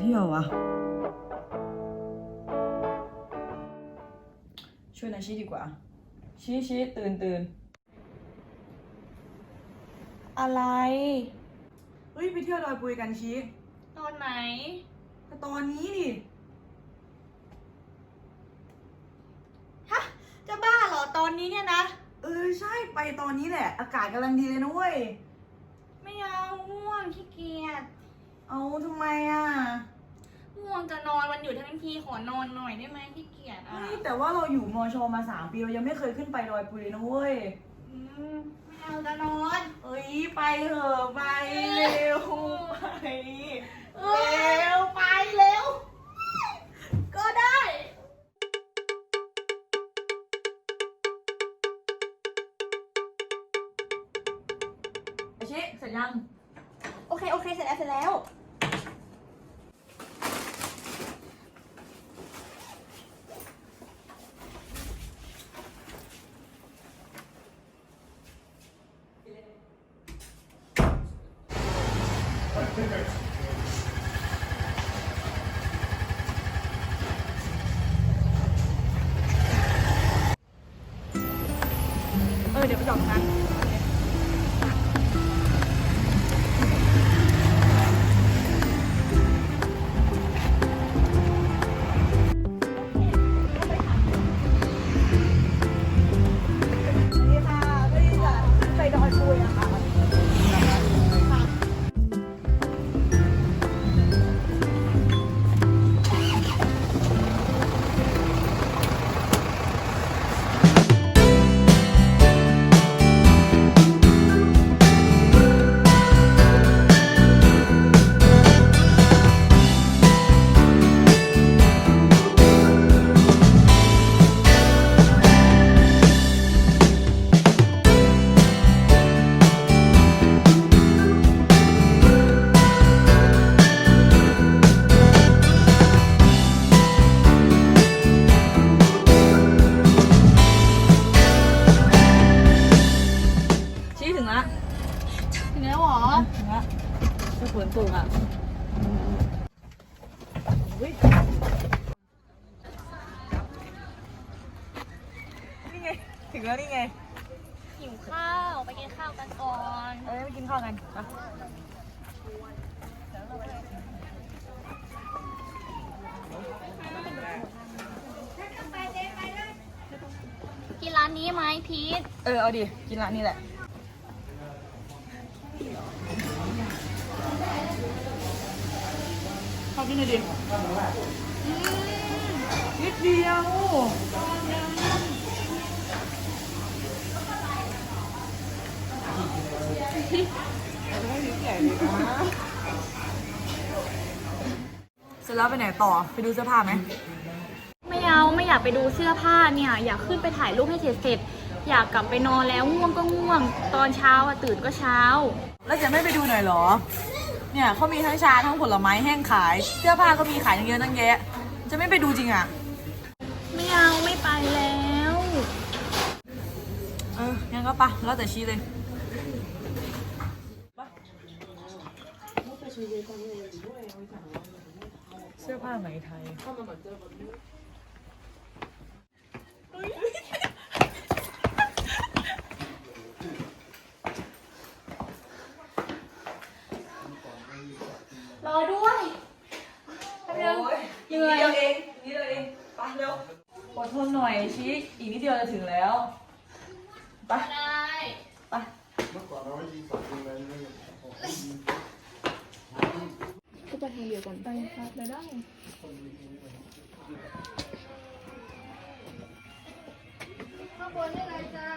เที่ยวอะช่วยนายชี้ดีกว่า ชี้ชี้ตื่นตื่นอะไรเฮ้ยไปเที่ยวดอยปุยกันชี้ตอนไหนแต่ตอนนี้ดิฮะจะบ้าเหรอตอนนี้เนี่ยนะ เออใช่ไปตอนนี้แหละ อากาศกำลังดีเลยนะเว้ยไม่เอาง่วงขี้เกียจ เอาทำไมอะง่วงจะนอนวันหยุดทั้งทีขอนอนหน่อยได้ไหมขี้เกียจอะเฮ้ยแต่ว่าเราอยู่มอชอมาสามปีเรายังไม่เคยขึ้นไปดอยปุยเลยนะเว้ย อืมไม่เอาจะนอนเอ้ยไปเถอะไปเร็วไปเร็วไปเร็ว ก็ได้ไอชิเสร็จยัง โอเค โอเค เสร็จแล้ว เสร็จแล้ว คือฝนตกอะอุ๊ยนี่ไง ถึงแล้วนี่ไง หิวข้าว ไปกินข้าวกันก่อน เอ้ยไปกินข้าวกันไปกินร้านนี้ไหมพีทเออ เอาดิ กินร้านนี้แหละ กินหน่อยดินิดเดียวเสร็จแล้วไปไหนต่อ ไปดูเสื้อผ้าไหม ไม่เอาไม่อยากไปดูเสื้อผ้าเนี่ย อยากขึ้นไปถ่ายรูปให้เสร็จๆอยากกลับไปนอนแล้วง่วงก็ง่วง ตอนเช้าอะตื่นก็เช้า แล้วจะไม่ไปดูหน่อยเหรอ เนี่ยเขามีทั้งชาทั้งผลไม้แห้งขาย เสื้อผ้าก็มีขายตั้งเยอะตั้งแยะ จะไม่ไปดูจริงอะ ไม่เอาไม่ไปแล้วเอองั้นก็ปะแล้วแต่ชี้เลยเสื้อผ้าไหมไทย รอด้วยเร็ว เหนื่อย นิดเดียวเองนิดเดียวเองไปเร็วอดทนหน่อยชี้ อีกนิดเดียวจะถึงแล้วไป ได้ ไป ก็ไปทางเดียวกันไปครับไปได้ข้าวบนได้เลยจ้า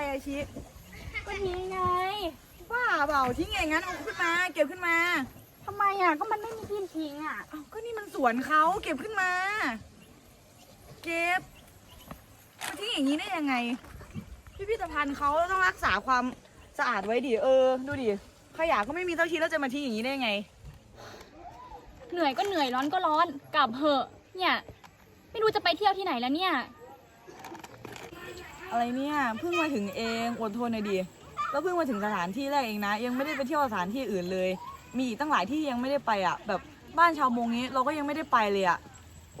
อะไรอะชี้ก็ทิ้งไงบ้าเปล่าทิ้งอย่างนั้นเอาขึ้นมา เก็บขึ้นมาทำไมอะก็มันไม่มีที่ทิ้งอะเอ้าก็นี่มันสวนเขาเก็บขึ้นมา เก็บไม่ทิ้งอย่างนี้ได้ยังไง พิพิธภัณฑ์เขาต้องรักษาความสะอาดไว้ดิเออ ดูดิขยะก็ไม่มีสักทีแล้วจะมาทิ้งอย่างนี้ได้ยังไง เหนื่อยก็เหนื่อยร้อนก็ร้อนกลับเหอะ เนี่ย ไม่รู้จะไปเที่ยวที่ไหนแล้วเนี่ย อะไรเนี่ยเพิ่งมาถึงเองอดทนหน่อยดิแล้วเพิ่งมาถึงสถานที่แรกเองนะ ยังไม่ได้ไปเที่ยวสถานที่อื่นเลย มีอีกตั้งหลายที่ยังไม่ได้ไปอะ แบบบ้านชาวมงนี้เราก็ยังไม่ได้ไปเลยอะ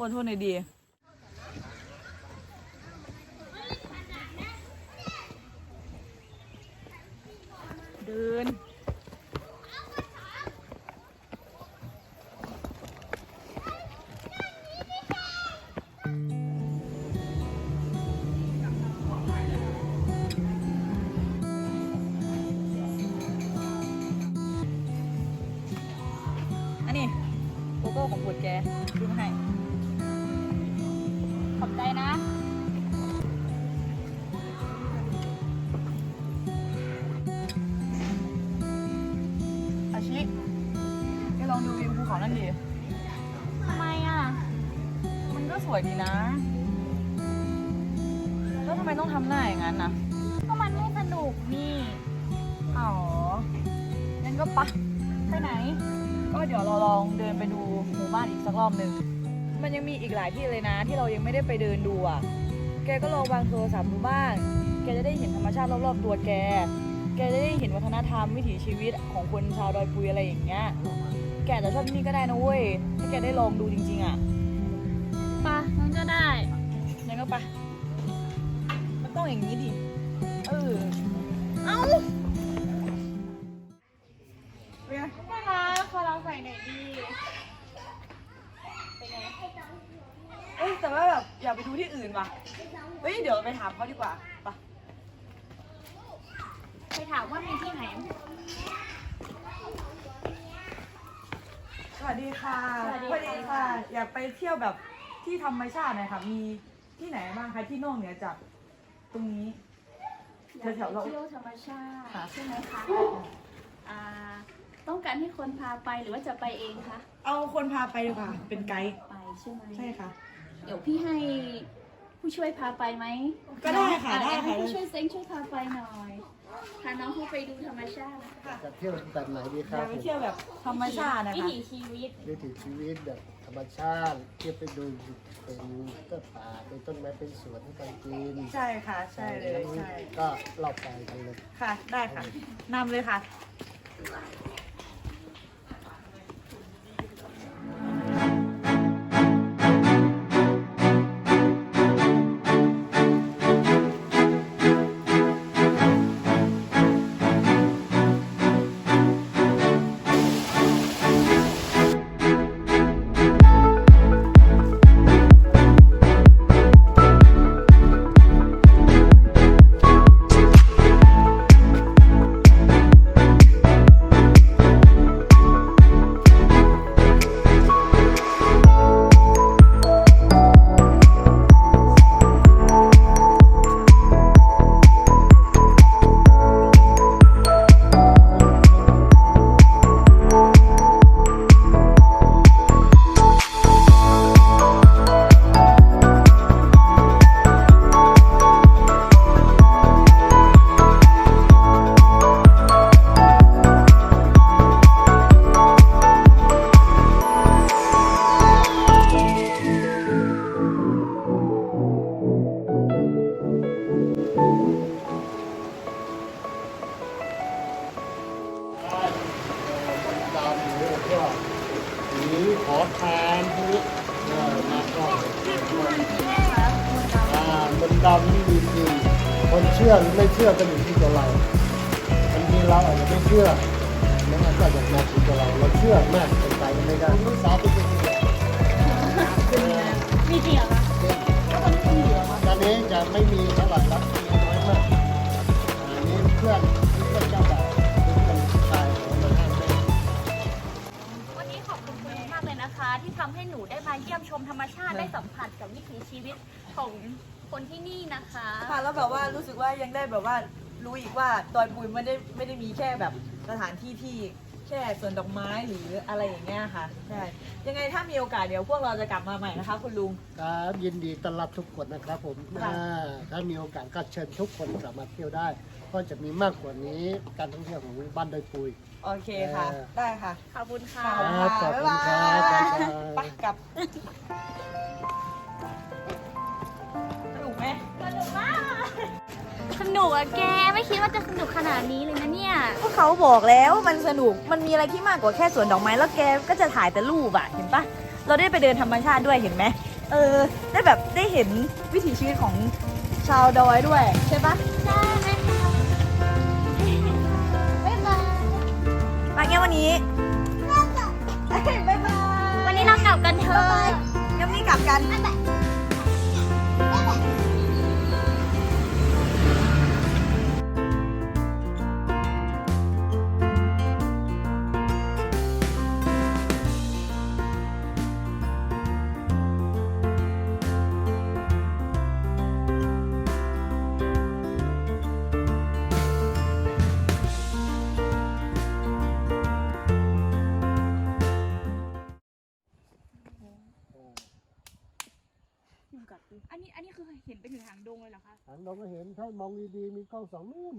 อดทนหน่อยดิเดิน ของปวดแกซื้อมาให้ขอบใจนะอาชิแกลองดูวิวภูเขานั่นดิทำไมอะ มันก็สวยดีนะ แล้วทำไมต้องทำหน้าอย่างนั้นนะก็มันให้สนุกนี่ อ๋องั้นก็ปะไปไหนก็ เดี๋ยวเราลองเดินไปดูหมู่บ้านอีกสักรอบหนึ่งมันยังมีอีกหลายที่เลยนะ ที่เรายังไม่ได้ไปเดินดูอะ แกก็ลองวางโทรศัพท์ดูบ้าง แกจะได้เห็นธรรมชาติรอบๆตัวแก แกจะได้เห็นวัฒนธรรมวิถีชีวิตของคนชาวดอยปุยอะไรอย่างเงี้ย แกอาจจะชอบที่นี่ก็ได้นะเว้ย ถ้าแกได้ลองดูจริง ๆอะปะงั้นก็ได้งั้นก็ไปมันต้องอย่างนี้ดิ เออ นว่ะเฮ้ย เดี๋ยวไปถามเขาดีกว่าไปะไปถามว่ามีที่ไหน สวัสดีค่ะสวัสดีค่ะ ค่ะ อยากไปเที่ยวแบบที่ธรรมชาติหน่อยค่ะ มีที่ไหนบ้างคะที่นอกเหนือจากตรงนี้ อยากแถวๆเราไปเที่ยวธรรมชาติค่ะ ใช่ไหมคะอ่าต้องการให้คนพาไปหรือว่าจะไปเองคะเอาคนพาไปดีกว่า เป็นไกด์ ไปใช่ไหมใช่ค่ะ เดี๋ยวพี่ให้ ผู้ช่วยพาไปไหมก็ได้ค่ะอ่ได้ค่ะให้ผู้ช่วยเซ้งช่วยพาไปหน่อยพาน้องเขาไปดูธรรมชาติจะเที่ยวแบบไหนดีคอรัยาบกไปเที่ยวแบบธรรมชาตินะวิคะถีชีวิตวิถีชีวิตแบบธรรมชาติเที่ยวไปดูเป็นต้นป่าเป็นต้นไม้เป็นสวนให้กันกินใช่ค่ะ ใช่เลยงั้นใช่ก็เล่าไปกันเลยค่ะ ได้ค่ะนำเลยค่ะ คนเชื่อหรือไม่เชื่อก็อยู่ที่ตัวเราบางทีเราอาจจะไม่เชื่อแล้วมันก็อาจจะมาที่ตัวเราเราเชื่อมากเกินไปก็ไม่ได้ลูกสาวเป็นยังไงมีจริงเหรอคะตอนนี้จะไม่มีเท่าไหร่รับมีน้อยมากอันนี้เพื่อนเพื่อนเจ้าบ่าวเป็นคนผู้ชายเอามาให้แม่วันนี้ขอบคุณคุณมากเลยนะคะ ที่ทำให้หนูได้มาเยี่ยมชมธรรมชาติได้สัมผัสกับวิถีชีวิตของ คนที่นี่นะคะค่ะแล้วแบบว่ารู้สึกว่ายังได้แบบว่ารู้อีกว่าดอยปุยไม่ได้ไม่ได้มีแค่แบบสถานที่ที่แค่สวนดอกไม้หรืออะไรอย่างเงี้ยค่ะใช่ยังไงถ้ามีโอกาสเดี๋ยวพวกเราจะกลับมาใหม่นะคะ คุณลุงครับยินดีต้อนรับทุกคนนะครับผมค่ะอ่าถ้ามีโอกาสก็เชิญทุกคนสามารถเที่ยวได้ ก็จะมีมากกว่านี้การท่องเที่ยวของบ้านดอยปุย โอเคค่ะ เออ ได้ค่ะขอบคุณค่ะครับขอบคุณครับบ๊ายบายบ๊ายบายไปกลับ นุกอะแกไม่คิดว่าจะสนุกขนาดนี้เลยนะเนี่ยก็เขาบอกแล้วว่ามันสนุก มันมีอะไรที่มากกว่าแค่สวนดอกไม้แล้วแกก็จะถ่ายแต่รูปอะเห็นปะเราได้ไปเดินธรรมชาติด้วยเห็นไหมเออ ได้แบบได้เห็นวิถีชีวิตของชาวดอยด้วยใช่ปะได้ไหมคะบ๊ายบายมาเงี้ยวันนี้เอ้ยบ๊ายบายวันนี้เรากลับกันเถอะงั้นนี่กลับกันยุง ดงเลยเหรอคะหางดงก็เห็นถ้ามองดีๆมีกล้องสองนู่น